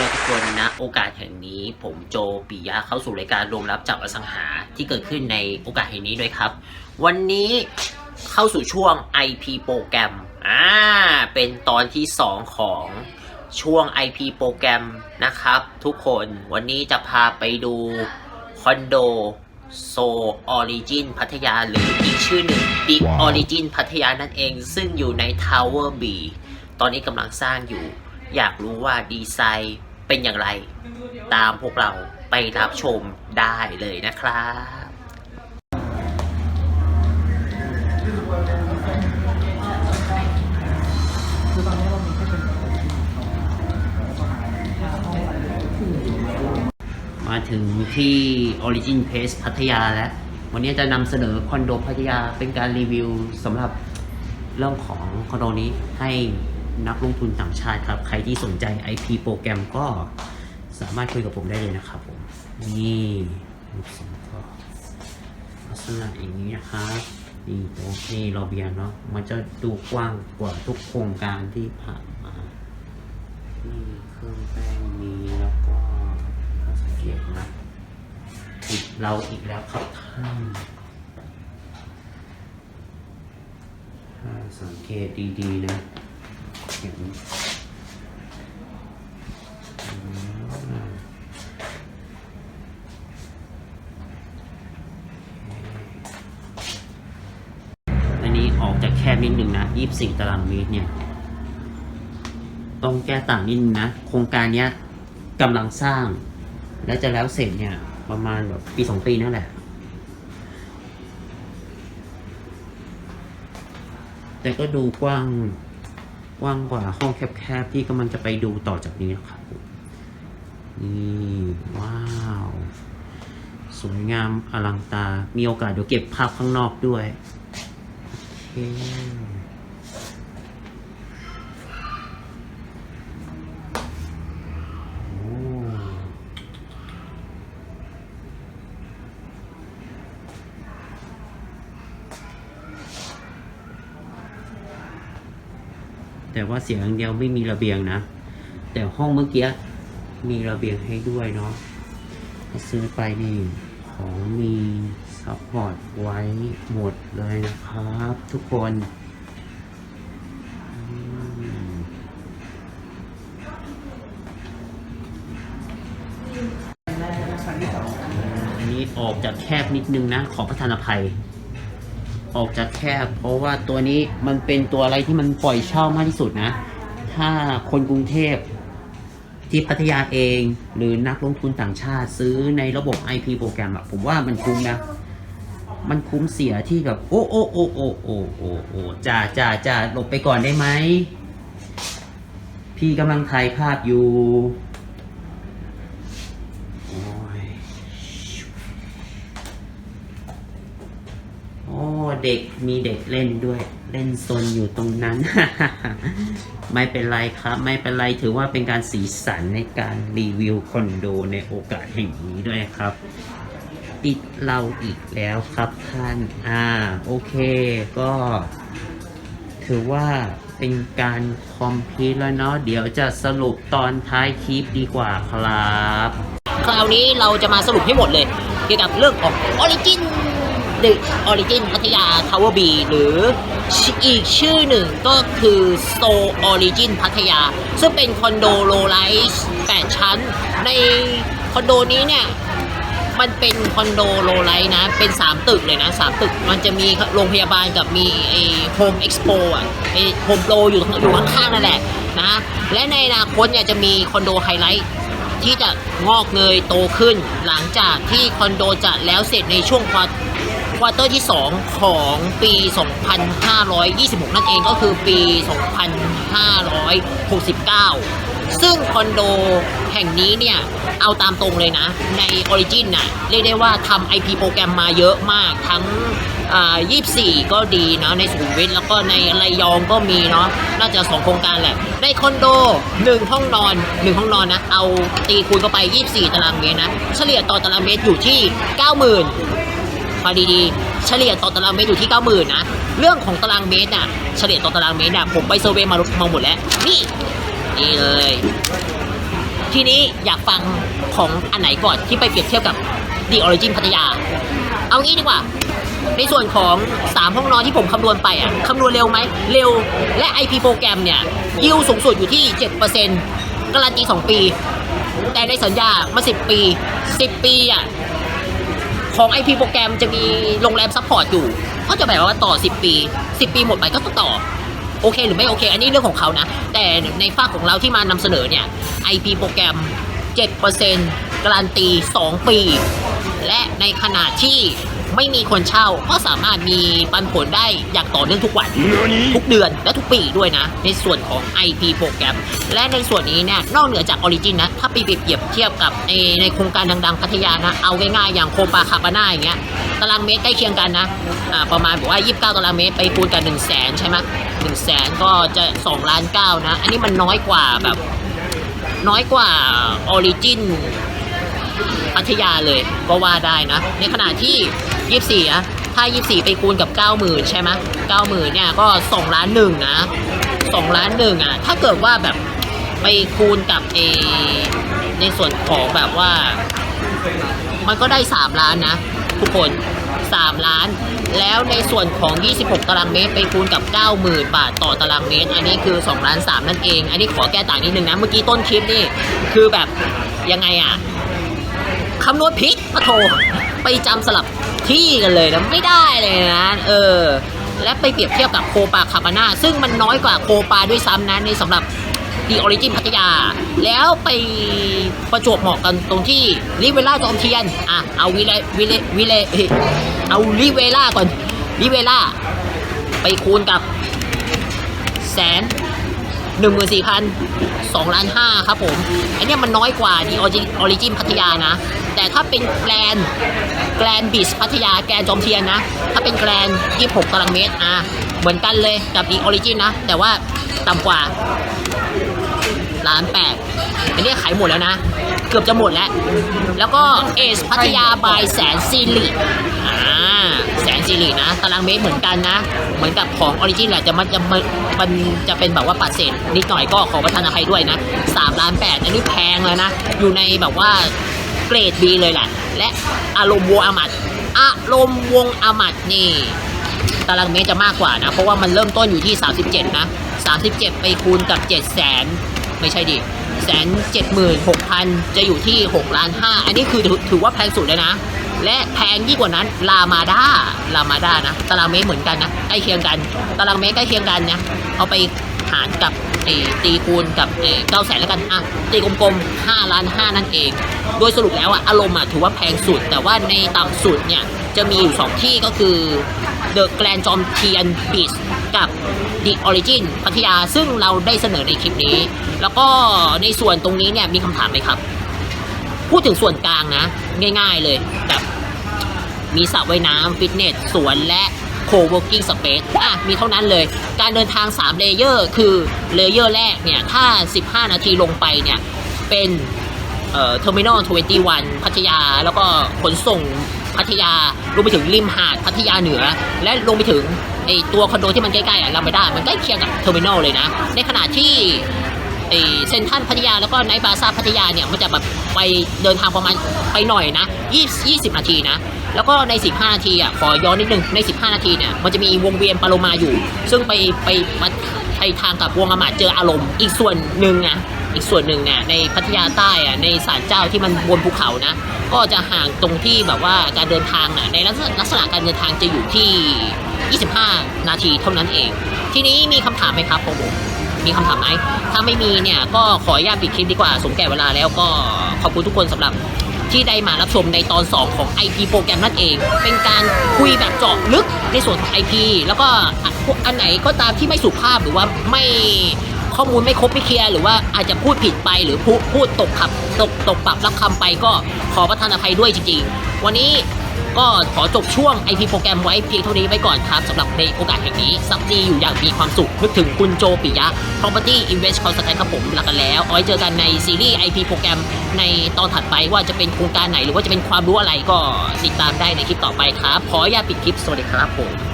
ครับพวกเราทุกคนนะโอกาสแห่งนี้ ผมโจปิยะเข้าสู่รายการรวมรับจากอสังหาที่เกิดขึ้นในโอกาสแห่งนี้ด้วยครับ วันนี้เข้าสู่ช่วง IP โปรแกรมอ่าเป็นตอนที่ 2 ของช่วง IP โปรแกรมนะครับ ทุกคนวันนี้จะพาไปดูคอนโดโซออริจินพัทยาหรืออีกชื่อหนึ่ง The ว้าว Origin พัทยานั่นเอง ซึ่งอยู่ใน Tower B ตอนนี้กำลังสร้างอยู่ อยากรู้ว่าดีไซน์ เป็นอย่างไร ตามพวกเราไปรับชมได้เลยนะครับมาณห้าห้องที่อยู่ในโรงมาถึงที่ Origin Place พัทยาแล้ว วันนี้จะนำเสนอคอนโดพัทยาเป็นการรีวิวสำหรับเรื่องของคอนโดนี้ให้ นักลงทุนต่างชาติครับ ใครที่สนใจ IP โปรแกรมก็สามารถคุยกับผมได้เลยนะครับผม นี่รูปทรงก็ลักษณะอย่างนี้นะครับนี่โต๊ะนี่ระเบียงเนาะมันจะดูกว้างกว่าทุกโครงการที่ผ่านมานี่เครื่องแป้งมีแล้วก็ถ้าสังเกตนะติดเราอีกแล้วครับท่านถ้าสังเกตดีๆนะ เห็นอันนี้ออกจากแคบนิดหนึ่งนะ24ตารางเมตรเนี่ย ต้องแก้ต่างนิดนึงนะ โครงการเนี้ยกำลังสร้าง และจะแล้วเสร็จเนี่ย ประมาณแบบปีสองปีนั่นแหละแต่ก็ดูกว้าง กว้างกว่าห้องแคบๆที่กำลังจะไปดูต่อจากนี้ครับนี่ว้าว สวยงามอลังตา มีโอกาสเดี๋ยวเก็บภาพข้างนอกด้วย โอเค แต่ว่าเสียงอย่างเดียวไม่มีระเบียงนะ แต่ห้องเมื่อกี้มีระเบียงให้ด้วยเนาะซื้อไปนี่ของมีซัพพอร์ตไว้หมดเลยนะครับ ทุกคนอืมชั้นที่สองอันนี้ออกจากแคบนิดนึงนะ ขอประทานอภัย ออกจากแคบ เพราะว่าตัวนี้มันเป็นตัวอะไรที่มันปล่อยเช่ามากที่สุดนะ ถ้าคนกรุงเทพที่พัทยาเองหรือนักลงทุนต่างชาติซื้อในระบบ IP โปรแกรมอะผมว่ามันคุ้มนะ มันคุ้มเสียที่แบบโอ้โอ้โอ้โอ้โอ้โอ้โอ้จ่าจ่าจ่าหลบไปก่อนได้ไหม พี่กำลังถ่ายภาพอยู่ โอ้ย โอ้ เด็กมีเด็กเล่นด้วย เล่นซนอยู่ตรงนั้น ไม่เป็นไรครับ ไม่เป็นไรถือว่าเป็นการสีสันในการรีวิวคอนโดในโอกาสแห่งนี้ด้วยครับ ติดเราอีกแล้วครับท่านอ่าโอเคก็ ถือว่าเป็นการคอมพลีทแล้วเนาะเดี๋ยวจะสรุปตอนท้ายคลิปดีกว่าครับ คราวนี้เราจะมาสรุปให้หมดเลย เกี่ยวกับเรื่องของ Origin หรื อ Origin พัทยา Tower B หรืออีกชื่อหนึ่งก็คือ So Origin พัทยา ซึ่งเป็นคอนโดโลไลท์8ชั้น ในคอนโดนี้เนี่ยมันเป็นคอนโดโลไลท์นะ เป็น 3 ตึกเลยนะ 3 ตึก มันจะมีโรงพยาบาลกับมีไอ้โฮมเอ็กซ์โปอะไอ้โฮมโปรอยู่อยู่ข้างๆนั่นแหละนะ และในอนาคตเนี่ยจะมีคอนโดไฮไลท์ที่จะงอกเงยโตขึ้นหลังจากที่คอนโดจะแล้วเสร็จในช่วงควอ ควอเตอร์ที่ 2 ของปี 2526 นั่นเองก็คือปี 2569 ซึ่งคอนโดแห่งนี้เนี่ย เอาตามตรงเลยนะ ใน Origin น่ะ เรียกได้ว่าทำ IP โปรแกรมมาเยอะมากทั้งอ่า24ก็ดีนะในสุขุมวิทแล้วก็ในระยองก็มีเนาะน่าจะ 2 โครงการแหละในคอนโด 1 ห้องนอน 1 ห้องนอนนะ เอาตีคูณเข้าไป 24 ตารางเมตรนะ เฉลี่ยต่อตารางเมตรอยู่ที่ 90,000 ฟังดีๆ เฉลี่ยต่อตารางเมตรอยู่ที่ 90,000นะ เรื่องของตารางเมตรน่ะ เฉลี่ยต่อตารางเมตรน่ะ ผมไปเซอร์เวย์มามาหมดแล้ว นี่ นี่เลย ทีนี้อยากฟังของอันไหนก่อนที่ไปเปรียบเทียบกับ The Origin พัทยา เอางี้ดีกว่า ในส่วนของ 3 ห้องนอนที่ผมคำนวณไปอะคำนวณเร็วไหม เร็ว และ IP โปรแกรมเนี่ยยิวสูงสุดอยู่ที่ 7%การันตี 2 ปี แต่ในสัญญามา 10 ปี 10 ปีอะ ของ IP โปรแกรมจะมีโรงแรมซัพพอร์ตอยู่ ก็จะแบบว่าต่อ 10 ปี 10 ปีหมดไปก็ต้องต่อ โอเคหรือไม่โอเค อันนี้เรื่องของเขานะ แต่ในฝากของเราที่มานำเสนอเนี่ย IP โปรแกรม 7%การันตี 2 ปี และในขณะที่ ไม่มีคนเช่าก็สามารถมีปันผลได้อย่างต่อเนื่องทุกวัน ทุกเดือนและทุกปีด้วยนะ ในส่วนของ IP โปรแกรม และในส่วนนี้เนี่ยนอกเหนือจาก Origin นะ ถ้าไปเปรียบเทียบกับในในโครงการดังๆพัทยานะ เอาง่ายๆอย่างโคปาคาบาน่าอย่างเงี้ยตารางเมตรใกล้เคียงกันนะอ่าประมาณบอกว่า 29 ตารางเมตรไปคูณกัน 1 0 0 0 0แสนใช่ไหม1 0 0 0 0แสนก็จะ2ล้าน9นะ อันนี้มันน้อยกว่าแบบน้อยกว่า Origin พัทยาเลยก็ว่าได้นะ ในขณะที่ 24อะถ้า24ไปคูณกับ90,000ใช่ไหม90,000เนี่ยก็2ล้านหนึ่งนะ2ล้านหนึ่งอะถ้าเกิดว่าแบบไปคูณกับเอในส่วนของแบบว่า มันก็ได้3ล้านนะ ทุกคน3ล้าน แล้วในส่วนของ 26 ตารางเมตร ไปคูณกับ 90,000 บาทต่อตารางเมตร อันนี้คือ2ล้าน3นั่นเอง อันนี้ขอแก้ต่างนิดนึงนะ เมื่อกี้ต้นคลิปนี่ คือแบบยังไงอะ คำนวณผิดปะโถไปจำสลับที่กันเลยนะไม่ได้เลยนะ เออ และไปเปรียบเทียบกับโคปาคาบาน่าซึ่งมันน้อยกว่าโคปาด้วยซ้ำนะในสำหรับดีออริจินพัทยา แล้วไปประจวบเหมาะกันตรงที่ริเวล่าจอมเทียน อะ เอาวิเลวิเลวิเลเฮ้ยเอาริเวล่าก่อนริเวล่า ไปคูณกับแสน หนึ่งหมื่นสี่พันสองล้านห้าครับผม อันนี้มันน้อยกว่าดีออริจินพัทยานะ แต่ถ้าเป็นแกรนแกรนบิชพัทยาแกรนจอมเทียนนะ ถ้าเป็นแกรนยี่หกตารางเมตรอะเหมือนกันเลยกับดีออริจินนะ แต่ว่าต่ำกว่าล้านแปดอันนี้ขายหมดแล้วนะ เกือบจะหมดแล้ว แล้วก็เอสพัทยาบายแสนซีรีอ่า แสนซีรีนะตารางเมตรเหมือนกันนะ เหมือนกับของออริจินแหละจะมันจะมันจะเป็นแบบว่าปัดเศษนิดหน่อยก็ขอประทานอภัยด้วยนะ3ล้าน8อันนี้แพงเลยนะ อยู่ในแบบว่าเกรดดีเลยแหละ และอารมณ์วงอามัดอารมณ์วงอามัดนี่ตารางเมตรจะมากกว่านะ เพราะว่ามันเริ่มต้นอยู่ที่ 37 นะ 37 ไปคูณกับ7แสนไม่ใช่ดิแสนเจ็ดหมื่นหกพันจะอยู่ที่6ล้านห้าอันนี้คือถือว่าแพงสุดเลยนะ และแพงยิ่งกว่านั้นลามาด้าลามาด้านะตารางเมตรเหมือนกันนะใกล้เคียงกัน ตารางเมตรใกล้เคียงกันนะเอาไปหารกับไอ้ตีคูณกับเก้าแสนแล้วกันอะตีกลมๆ5ล้าน5นั่นเอง โดยสรุปแล้วอะอารมณ์อะถือว่าแพงสุด แต่ว่าในต่ำสุดเนี่ยจะมีอยู่ 2 ที่ก็คือ The Grand Jom t i a n Beach กับ The Origin พัทยาซึ่งเราได้เสนอในคลิปนี้ แล้วก็ในส่วนตรงนี้เนี่ยมีคำถามไหมครับ พูดถึงส่วนกลางนะ ง่ายๆเลยแบบมีสระว่ายน้ำฟิตเนสสวนและ co-working space อะมีเท่านั้นเลย การเดินทาง 3 เลเยอร์คือเลเยอร์แรกเนี่ย ถ้า 15 นาทีลงไปเนี่ย เป็นเอ่อ Terminal 21 พัทยา แล้วก็ขนส่งพัทยารวมไปถึงริมหาดพัทยาเหนือ และลงไปถึงไอตัวคอนโดที่มันใกล้ๆอะลามาด้ามันใกล้เคียงกับเทอร์มินอลเลยนะ ในขณะที่ เซ็นทรันพัทยาแล้วก็ไนท์บาซ่าพัทยาเนี่ยมันจะแบบไปเดินทางประมาณไปหน่อยนะ20 20นาทีนะ แล้วก็ใน 15 นาทีอะขอย้อนนิดนึงใน 15 นาทีเนี่ยมันจะมีวงเวียนปาโลมาอยู่ ซึ่งไปไปไปทางกับวงอมาเจออารมณ์ อีกส่วนหนึ่งนะอีกส่วนหนึ่งเนี่ยในพัทยาใต้อะในศาลเจ้าที่มันบนภูเขานะ ก็จะห่างตรงที่แบบว่าการเดินทางน่ะในลักษณะลักษณะการเดินทางจะอยู่ที่ 25 นาทีเท่านั้นเอง ทีนี้มีคำถามไหมครับผม มีคำถามไหมถ้าไม่มีเนี่ยก็ขออนุญาตปิดคลิปดีกว่าสมแก่เวลาแล้วก็ขอบคุณทุกคนสำหรับที่ได้มารับชมในตอน 2 ของ IP โปรแกรมนั่นเอง เป็นการคุยแบบเจาะลึกในส่วนของ IP แล้วก็พวกอันไหนก็ตามที่ไม่สุภาพหรือว่าไม่ข้อมูลไม่ครบไม่เคลียร์หรือว่าอาจจะพูดผิดไปหรือพูดพูดตกขับตกตกปรับรับคำไปก็ขอประทานอภัยด้วยจริงๆ วันนี้ ก็ขอจบช่วงไอพีโปรแกรมไว้เพียงเท่านี้ไว้ก่อนครับสำหรับในโอกาสแห่งนี้ซับดีอยู่อย่างมีความสุข นึกถึงคุณโจปิยะ Property Invest Consultant ครับผมลากันแล้วเอาไว้เจอกันในซีรีส์ไอพีโปรแกรมในตอนถัดไปว่าจะเป็นโครงการไหนหรือว่าจะเป็นความรู้อะไรก็ติดตามได้ในคลิปต่อไปครับ ขออนุญาตปิดคลิปสวัสดีครับผม